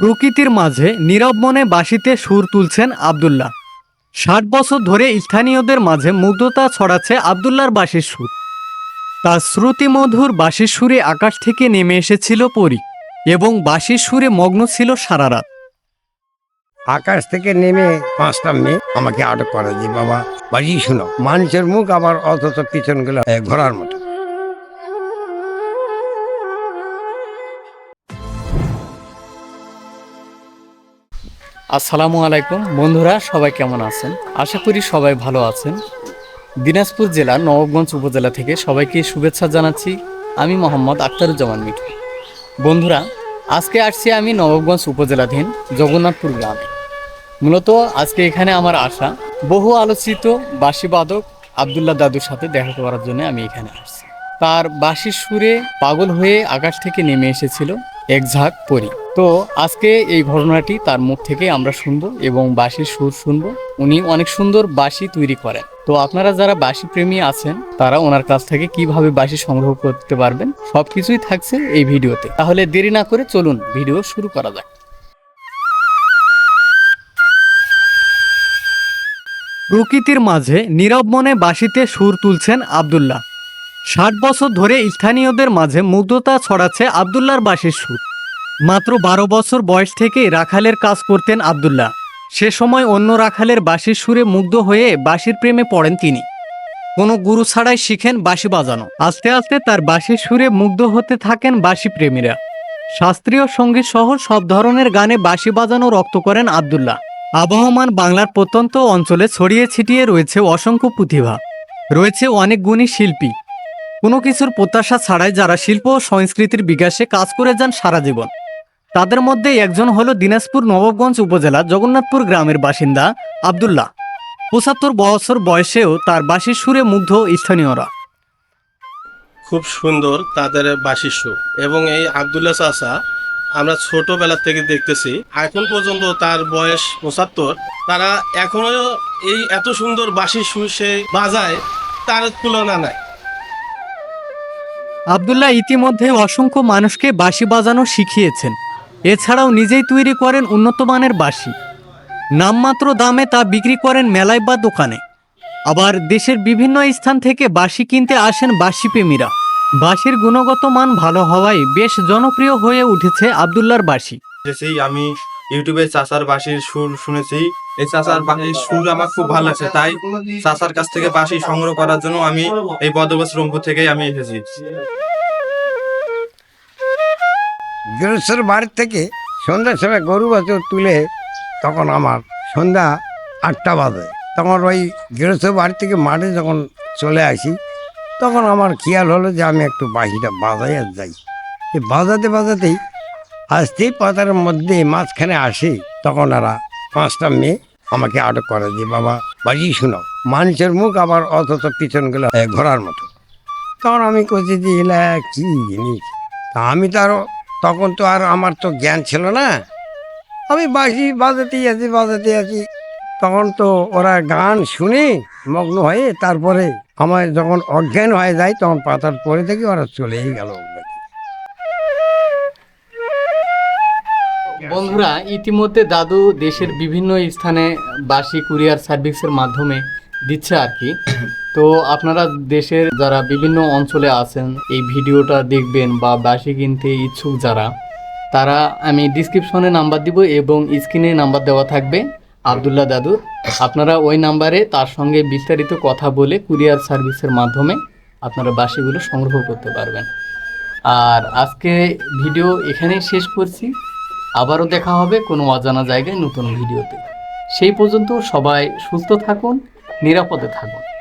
প্রকৃতির মাঝে নীরব মনে বাঁশিতে সুর তুলছেন আবদুল্লাহ। ষাট বছর ধরে স্থানীয়দের মাঝে মুগ্ধতা ছড়াচ্ছে আবদুল্লার বাঁশির সুর। তার শ্রুতিমধুর বাঁশির সুরে আকাশ থেকে নেমে এসেছিল পরি এবং বাঁশির সুরে মগ্ন ছিল সারা রাত। আকাশ থেকে নেমে পাঁচটা মেয়ে আমাকে আটক করে যে, বাবা বাজি শোনো। মানুষের মুখ আবার অথচ পিছনগুলো ঘোরার মতো। আসসালামু আলাইকুম। বন্ধুরা, সবাই কেমন আছেন? আশা করি সবাই ভালো আছেন। দিনাজপুর জেলার নবাবগঞ্জ উপজেলা থেকে সবাইকে শুভেচ্ছা জানাচ্ছি। আমি মোহাম্মদ আখতারুজ্জামান মিঠু। বন্ধুরা, আজকে আসছি আমি নবাবগঞ্জ উপজেলাধীন জগন্নাথপুর গ্রামে। মূলত আজকে এখানে আমার আশা, বহু আলোচিত বাঁশিবাদক আবদুল্লাহ দাদুর সাথে দেখা করার জন্য আমি এখানে আসছি। তার বাঁশির সুরে পাগল হয়ে আকাশ থেকে নেমে এসেছিল। এক ঝাঁক পরি। তো আজকে এই ঘটনাটি তার মুখ থেকে আমরা শুনব এবং বাঁশির সুর শুনব। উনি অনেক সুন্দর বাঁশি তৈরি করেন। তো আপনারা যারা বাঁশি প্রেমী আছেন, তারা ওনার কাছ থেকে কীভাবে বাঁশি সংগ্রহ করতে পারবেন, সবকিছুই থাকছে এই ভিডিওতে। তাহলে দেরি না করে চলুন ভিডিও শুরু করা যাক। প্রকৃতির মাঝে নীরব মনে বাঁশিতে সুর তুলছেন আবদুল্লাহ। ষাট বছর ধরে স্থানীয়দের মাঝে মুগ্ধতা ছড়াচ্ছে আবদুল্লার বাঁশির সুর। মাত্র বারো বছর বয়স থেকে রাখালের কাজ করতেন আবদুল্লাহ। সে সময় অন্য রাখালের বাঁশির সুরে মুগ্ধ হয়ে বাঁশির প্রেমে পড়েন তিনি। কোনো গুরু ছাড়াই শিখেন বাঁশি বাজানো। আস্তে আস্তে তার বাঁশির সুরে মুগ্ধ হতে থাকেন বাঁশি প্রেমীরা। শাস্ত্রীয় সংগীত সহ সব ধরনের গানে বাঁশি বাজানো রক্ত করেন আবদুল্লাহ। আবহমান বাংলার প্রত্যন্ত অঞ্চলে ছড়িয়ে ছিটিয়ে রয়েছে অসংখ্য প্রতিভা। রয়েছে অনেক গুণী শিল্পী। কোনো কিছুর প্রত্যাশা ছাড়াই যারা শিল্প ও সংস্কৃতির বিকাশে কাজ করে যান সারা জীবন। তাদের মধ্যে একজন হলো দিনাজপুর নবাবগঞ্জ উপজেলা জগন্নাথপুর গ্রামের বাসিন্দা আবদুল্লাহ। পঁচাত্তর বছর বয়সেও তার বাঁশির সুরে মুগ্ধ স্থানীয়রা। খুব সুন্দর তাদের বাঁশির সুর। এবং এই আবদুল্লাহ চাচা আমরা ছোটবেলা থেকে দেখতেছি, এখন পর্যন্ত তার বয়স পঁচাত্তর। তারা এখনও এই এত সুন্দর বাঁশির সুর সে বাজায়, তার তুলনা নাই। আবদুল্লাহ ইতিমধ্যে অসংখ্য মানুষকে বাঁশি বাজানো শিখিয়েছেন। এছাড়াও নিজেই তৈরি করেন উন্নত মানের বাঁশি। নামমাত্র দামে তা বিক্রি করেন মেলায় বা দোকানে। আবার দেশের বিভিন্ন স্থান থেকে বাঁশি কিনতে আসেন বাঁশি প্রেমীরা বাঁশির গুণগত মান ভালো হওয়ায় বেশ জনপ্রিয় হয়ে উঠেছে আবদুল্লার বাঁশি। আমি ইউটিউবে চাচার বাঁশির সুর শুনেছি। এই চাচার বাঁশির সুর আমার খুব ভালো লাগছে, তাই চাচার কাছ থেকে বাঁশি সংগ্রহ করার জন্য আমি এই বদবস রংপুর থেকেই আমি এসেছি। গৃহস্থের বাড়ির থেকে সন্ধ্যার সময় গরু বাছুর তুলে তখন আমার সন্ধ্যা আটটা বাজে। তখন ওই গৃহস্থ বাড়ি থেকে মাঠে যখন চলে আসি, তখন আমার খেয়াল হলো যে আমি একটু বাঁশিটা বাজাই আর যাই। এই বাজাতে বাজাতেই আসতেই পাতার মধ্যে মাঝখানে আসে, তখন এরা পাঁচটা মেয়ে আমাকে আটক করে যে, বাবা বাজি শোনো, মানুষের মুখ আবার অথচ পিছনগুলো ঘোরার মতো। তখন আমি কইছি যে, এলা, কি জিনিস? তা আমি তো আরও, তখন তো আর আমার তো জ্ঞান ছিল না। আমি বাজি বাজাতেই আছি বাজাতেই আছি। তখন তো ওরা গান শুনে মগ্ন হয়ে তারপরে আমার যখন অজ্ঞান হয়ে যায়, তখন পাতার পরে থেকে ওরা চলেই গেল। বন্ধুরা, ইতিমধ্যে দাদু দেশের বিভিন্ন স্থানে বাসি কুরিয়ার সার্ভিসের মাধ্যমে দিচ্ছে আর কি। তো আপনারা দেশের যারা বিভিন্ন অঞ্চলে আছেন, এই ভিডিওটা দেখবেন বা বাসি কিনতে ইচ্ছুক যারা, তারা আমি ডিসক্রিপশনে নাম্বার দিব এবং স্ক্রিনে নাম্বার দেওয়া থাকবে। আবদুল্লাহ দাদুর আপনারা ওই নাম্বারে তার সঙ্গে বিস্তারিত কথা বলে কুরিয়ার সার্ভিসের মাধ্যমে আপনারা বাসিগুলো সংগ্রহ করতে পারবেন। আর আজকে ভিডিও এখানেই শেষ করছি। আবারও দেখা হবে কোনো অজানা জায়গায় নতুন ভিডিওতে। সেই পর্যন্ত সবাই সুস্থ থাকুন, নিরাপদে থাকুন।